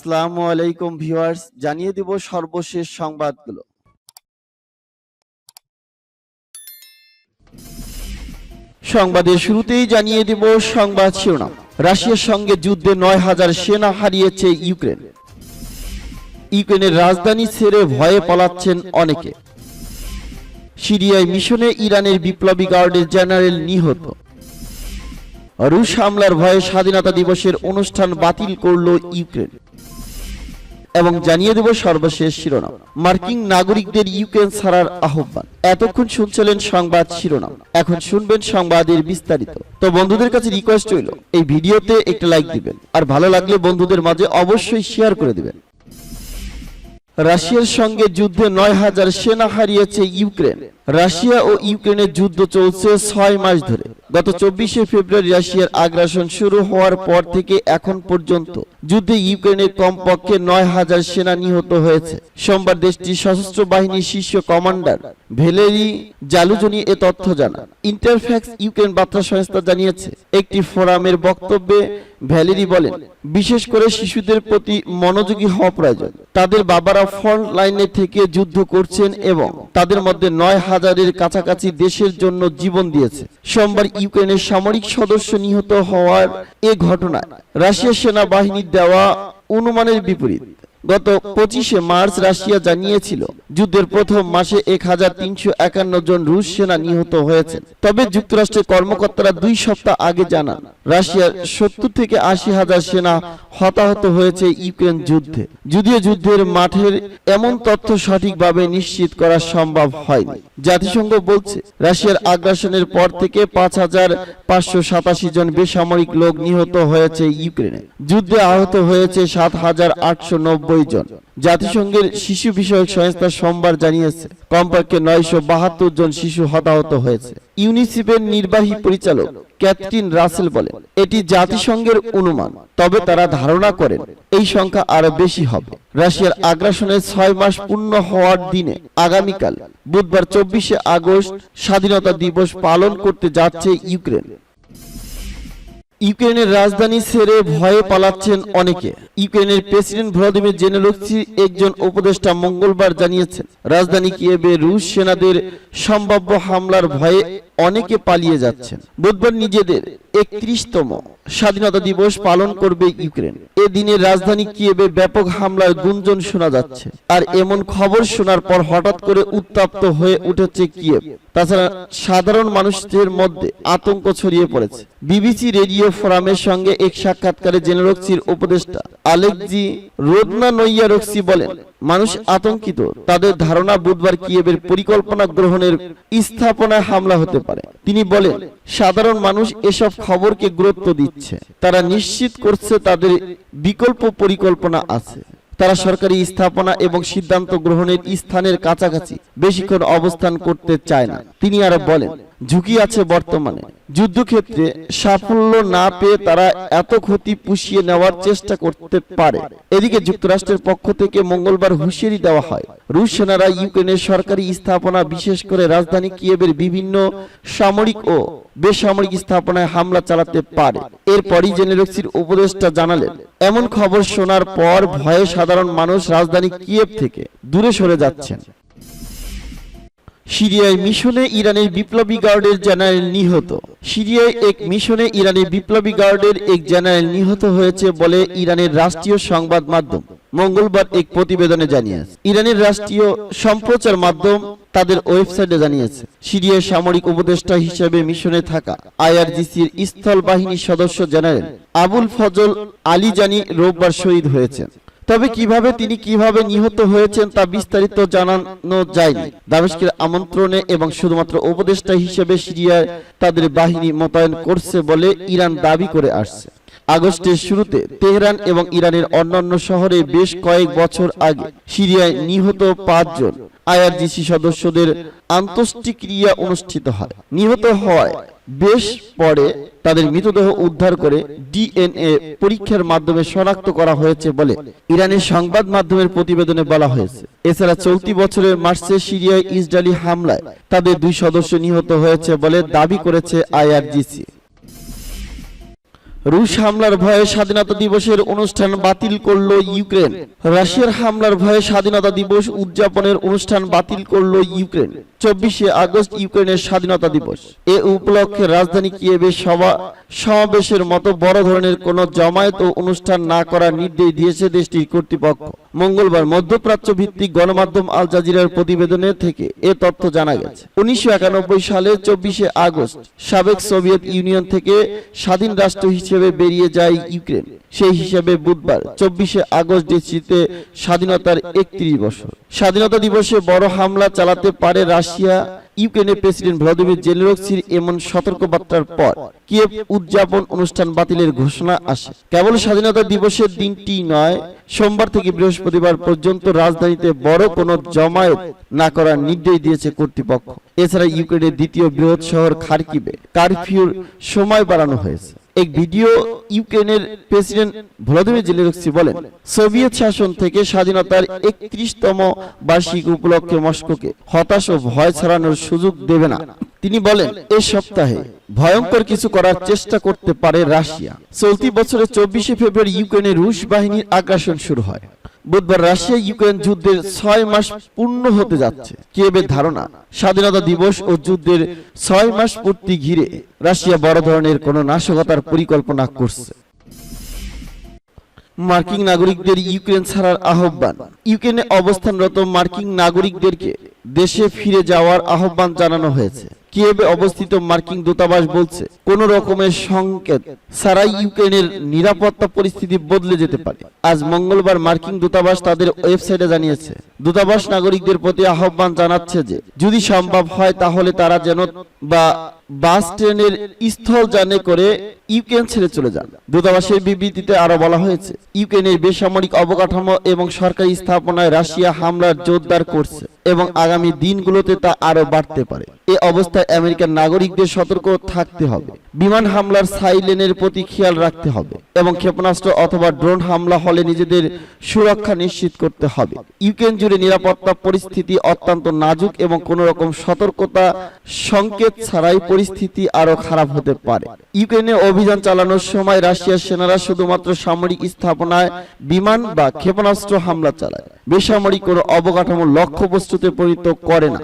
আসসালামু আলাইকুম ভিউয়ার্স, জানিয়ে দিব সর্বশেষ সংবাদগুলো। সংবাদের শুরুতেই জানিয়ে দিব সংবাদ শিরোনাম। রাশিয়ার সঙ্গে যুদ্ধে নয় হাজার সেনা হারিয়েছে ইউক্রেন। ইউক্রেনের রাজধানী ছেড়ে ভয়ে পালাচ্ছেন অনেকে। সিরিয়ায় মিশনে ইরানের বিপ্লবী গার্ডের জেনারেল নিহত। রুশ হামলার ভয়ে স্বাধীনতা দিবসের অনুষ্ঠান বাতিল করল ইউক্রেন। এবং জানিয়ে দেব সর্বশেষ শিরোনাম। মার্কিন নাগরিকদের ইউক্রেন ছাড়ার আহ্বান। এতক্ষণ শুনছিলেন সংবাদ শিরোনাম। এখন শুনবেন সংবাদের বিস্তারিত। তো বন্ধুদের কাছে রিকোয়েস্ট হইল এই ভিডিওতে একটা লাইক দিবেন। আর ভালো লাগলে বন্ধুদের মাঝে অবশ্যই শেয়ার করে দিবেন। রাশিয়ার সঙ্গে যুদ্ধে নয় হাজার সেনা হারিয়েছে ইউক্রেন। রাশিয়া ও ইউক্রেনের যুদ্ধ চলছে ছয় মাস ধরে। গত চব্বিশে ফেব্রুয়ারি রাশিয়ার আগ্রাসন শুরু হওয়ার পর থেকে এখন পর্যন্ত যুদ্ধে ইউক্রেনের কমপক্ষে নয় হাজার সেনা নিহত হয়েছে। সোমবার দেশটির সশস্ত্র বাহিনীর শীর্ষ কমান্ডার ভেলেরি জালুজনি এ তথ্য জানান। ইন্টারফ্যাক্স ইউক্রেন বার্তা সংস্থা জানিয়েছে, একটি ফোরামের বক্তব্যে ভ্যালেরি বলেন, বিশেষ করে শিশুদের প্রতি মনোযোগী হওয়া প্রয়োজন। তাদের বাবারা ফ্রন্ট লাইনে থেকে যুদ্ধ করছেন এবং তাদের মধ্যে নয় হাজার হাজারের কাছাকাছি দেশের জন্য জীবন দিয়েছে। সোমবার ইউক্রেনের সামরিক সদস্য নিহত হওয়ার এ ঘটনায় রাশিয়ার সেনাবাহিনীর দেওয়া অনুমানের বিপরীত। গত পঁচিশে মার্চ রাশিয়া জানিয়েছিল, যুদ্ধের প্রথম মাসে এক হাজার তিনশো একান্ন জন রুশ সেনা নিহত হয়েছেন। তবে যুক্তরাষ্ট্রের কর্মকর্তারা দুই সপ্তাহ আগে জানান, রাশিয়ার সত্তর থেকে আশি হাজার সেনা হতাহত হয়েছে ইউক্রেন যুদ্ধে। যদিও যুদ্ধের মাঠের এমন তথ্য সঠিকভাবে নিশ্চিত করা সম্ভব হয়নি। জাতিসংঘ বলছে, রাশিয়ার আগ্রাসনের পর থেকে পাঁচ হাজার পাঁচশো সাতাশি জন বেসামরিক লোক নিহত হয়েছে ইউক্রেনে। যুদ্ধে আহত হয়েছে সাত হাজার আটশো নব্বই জন। জাতিসংঘের শিশু বিষয়ক সংস্থা সোমবার জানিয়েছে, কমপক্ষে নয়শো বাহাত্তর জন শিশু হতাহত হয়েছে। ইউনিসেফের নির্বাহী পরিচালক ক্যাথরিন রাসেল বলেন, এটি জাতিসংঘের অনুমান, তবে তারা ধারণা করেন এই সংখ্যা আরও বেশি হবে। রাশিয়ার আগ্রাসনের ছয় মাস পূর্ণ হওয়ার দিনে আগামীকাল বুধবার চব্বিশে আগস্ট স্বাধীনতা দিবস পালন করতে যাচ্ছে ইউক্রেন। ইউক্রেনের রাজধানী ছেড়ে ভয়ে পালাচ্ছেন অনেকে। ইউক্রেনের প্রেসিডেন্ট ভ্লাদিমির জেনেলক্সি একজন উপদেষ্টা মঙ্গলবার জানিয়েছেন, রাজধানী কিয়েবে রুশ সেনাদের সম্ভাব্য হামলার ভয়ে অনেকে পালিয়ে যাচ্ছেন। বুধবার নিজেদের একত্রিশতম স্বাধীনতা দিবস পালন করবে ইউক্রেন। এ দিনে রাজধানী কিয়েবে ব্যাপক হামলার গুঞ্জন শোনা যাচ্ছে। আর এমন খবর শোনার পর হঠাৎ করে উত্তপ্ত হয়ে উঠেছে কিয়েভ। তাছাড়া সাধারণ মানুষদের মধ্যে আতঙ্ক ছড়িয়ে পড়েছে। বিবিসি রেডিও ফোরামের সঙ্গে এক সাক্ষাৎকারে জেনেরক্সির উপদেষ্টা আলেকজি রোদনা নইয়া রক্সি বলেন মানুষ আতঙ্কিত। তাদের ধারণা বুধবার কিয়েবের পরিকল্পনা গ্রহণের স্থাপনায় হামলা হতে পারে। তিনি বলেন সাধারণ মানুষ এসব খবরকে গুরুত্ব দিচ্ছে। তারা নিশ্চিত করছে তাদের বিকল্প পরিকল্পনা আছে। তারা সরকারি স্থাপনা এবং সিদ্ধান্ত গ্রহণের স্থানের কাছাকাছি বেশিক্ষণ অবস্থান করতে চায় না। তিনি আরও বলেন ঝুঁকি আছে বর্তমানে। যুদ্ধক্ষেত্রে সাফল্য না পেয়ে তারা এত ক্ষতি পুষিয়ে নেওয়ার চেষ্টা করতে পারে। এদিকে যুক্তরাষ্ট্রের পক্ষ থেকে মঙ্গলবার হুঁশিয়ারি দেওয়া হয়। রুশ সেনারা ইউক্রেনের সরকারি স্থাপনা, বিশেষ করে রাজধানী কিয়েবের বিভিন্ন সামরিক ও বেসামরিক স্থাপনায় হামলা চালাতে পারে। এরপরই জেনেরক্সির উপদেষ্টা জানালেন, এমন খবর শোনার পর ভয়ে সাধারণ মানুষ রাজধানী কিয়েভ থেকে দূরে সরে যাচ্ছেন। সিরিয়ায় মিশনে ইরানের বিপ্লবী গার্ডের জেনারেল নিহত। সিরিয়ায় এক মিশনে ইরানের বিপ্লবী গার্ডের এক জেনারেল নিহত হয়েছে বলে ইরানের রাষ্ট্রীয় সংবাদ মাধ্যম মঙ্গলবার এক প্রতিবেদনে জানিয়েছে। ইরানের রাষ্ট্রীয় সম্প্রচার মাধ্যম তাদের ওয়েবসাইটে জানিয়েছে, সিরিয়ার সামরিক উপদেষ্টা হিসেবে মিশনে থাকা আইআরজিসির স্থল বাহিনীর সদস্য জেনারেল আবুল ফজল আলী জানি রোববার শহীদ হয়েছেন। তবে কীভাবে তিনি কীভাবে নিহত হয়েছেন তা বিস্তারিত জানানো যায়নি। দামেস্কের আমন্ত্রণে এবং শুধুমাত্র উপদেষ্টা হিসেবে সিরিয়ায় তাদের বাহিনী মোতায়েন করছে বলে ইরান দাবি করে আসছে। আগস্টের শুরুতে তেহরান এবং ইরানের অন্যান্য শহরে বেশ কয়েক বছর আগে সিরিয়ায় নিহত পাঁচজন আইআরজিসি সদস্যদের আন্তষ্টিক্রিয়া অনুষ্ঠিত হয়। নিহত হওয়ায় বেশ পরে তাদের মৃতদেহ উদ্ধার করে ডিএনএ পরীক্ষার মাধ্যমে শনাক্ত করা হয়েছে বলে ইরানের সংবাদ মাধ্যমের প্রতিবেদনে বলা হয়েছে। এছাড়া চলতি বছরের মার্চে সিরিয়ায় ইসরায়েলি হামলায় তাদের দুই সদস্য নিহত হয়েছে বলে দাবি করেছে আইআরজিসি। রুশ হামলার ভয়ে স্বাধীনতা দিবসের অনুষ্ঠান বাতিল করল ইউক্রেন। রাশিয়ার হামলার ভয়ে স্বাধীনতা দিবস উদযাপনের অনুষ্ঠান বাতিল করল ইউক্রেন। চব্বিশে আগস্ট ইউক্রেনের স্বাধীনতা দিবস। এ উপলক্ষে রাজধানী কিয়েভে সভা, সমাবেশের মতো বড় ধরনের কোনো জমায়েত ও অনুষ্ঠান না করার নির্দেশ দিয়েছে দেশটির কর্তৃপক্ষ। মঙ্গলবার মধ্যপ্রাচ্য ভিত্তিক গণমাধ্যম আল জাজিরার প্রতিবেদনে থেকে এ তথ্য জানা গেছে। উনিশশো সালের চব্বিশে আগস্ট, সাবেক সোভিয়েত ইউনিয়ন থেকে স্বাধীন রাষ্ট্র হিসেবে বেরিয়ে যায় ইউক্রেন। সেই হিসেবে বুধবার, চব্বিশে আগস্ট দেশটিতে স্বাধীনতার একত্রিশ বছর। স্বাধীনতা দিবসে বড় হামলা চালাতে পারে রাশিয়া ইউক্রেনের প্রেসিডেন্ট ভ্লাদিমির জেলেনস্কির এমন সতর্কবার্তার পর কিয়েভ উদযাপন অনুষ্ঠান বাতিলের ঘোষণা আসে। কেবল স্বাধীনতা দিবসের দিনটি নয়, সোমবার থেকে বৃহস্পতিবার পর্যন্ত রাজধানীতে বড় কোনো জমায়েত না করার নির্দেশ দিয়েছে কর্তৃপক্ষ। এছাড়া ইউক্রেনের দ্বিতীয় বৃহৎ শহর খার্কিবে কারফিউর সময় বাড়ানো হয়েছে। এক ভিডিও ইউক্রেনের প্রেসিডেন্ট ভ্লাদিমির জেলেনস্কি বলেন, সোভিয়েত শাসন থেকে স্বাধীনতার একত্রিশতম বার্ষিক উপলক্ষে মস্কোকে হতাশ ও ভয় ছড়ানোর সুযোগ দেবে না। তিনি বলেন, এ সপ্তাহে ভয়ঙ্কর কিছু করার চেষ্টা করতে পারে রাশিয়া। চলতি বছরের চব্বিশে ফেব্রুয়ারি ইউক্রেনে রুশ বাহিনীর আগ্রাসন শুরু হয়। বুধবার রাশিয়া ইউক্রেন যুদ্ধের ছয় মাস পূর্ণ হতে যাচ্ছে। কিয়েভের ধারণা, স্বাধীনতা দিবস ও যুদ্ধের ছয় মাস পূর্তি ঘিরে রাশিয়া বড় ধরনের কোনো নাশকতার পরিকল্পনা করছে। মার্কিন নাগরিকদের ইউক্রেন ছাড়ার আহ্বান। ইউক্রেনে অবস্থানরত মার্কিন নাগরিকদেরকে দেশে ফিরে যাওয়ার আহ্বান জানানো হয়েছে। কিয়েভে অবস্থিত মার্কিন দূতাবাস বলছে, কোন রকমের সংকেত ছাড়াই ইউক্রেনের নিরাপত্তা পরিস্থিতি বদলে যেতে পারে। আজ মঙ্গলবার মার্কিন দূতাবাস তাদের ওয়েবসাইটে জানিয়েছে, দূতাবাস নাগরিকদের প্রতি আহ্বান জানাচ্ছে যে, যদি সম্ভব হয় তাহলে তারা যেন বা বাস ট্রেনের স্থল জানে করে ইউক্রেন ছেড়ে চলে যান। দূতাবাসের বিবৃতিতে আরও বলা হয়েছে, ইউক্রেনের বেসামরিক অবকাঠামো এবং সরকারি স্থাপনায় রাশিয়া হামলার জোরদার করছে। এবং আগামী দিনগুলোতে তা আরও বাড়তে পারে। এ অবস্থায় আমেরিকার নাগরিকদের সতর্ক থাকতে হবে। বিমান হামলার সাইলেনের প্রতি খেয়াল রাখতে হবে এবং ক্ষেপণাস্ত্র অথবা ড্রোন হামলা হলে নিজেদের সুরক্ষা নিশ্চিত করতে হবে। ইউক্রেন জুড়ে নিরাপত্তা পরিস্থিতি অত্যন্ত নাজুক এবং কোনো রকম সতর্কতা সংকেত ছাড়াই পরিস্থিতি আরও খারাপ হতে পারে। ইউক্রেনে অভিযান চালানোর সময় রাশিয়ার সেনারা শুধুমাত্র সামরিক স্থাপনায় বিমান বা ক্ষেপণাস্ত্র হামলা চালায়। বেসামরিক কোনো অবকাঠামো লক্ষ্যবস্তুতে পরিণত করে না।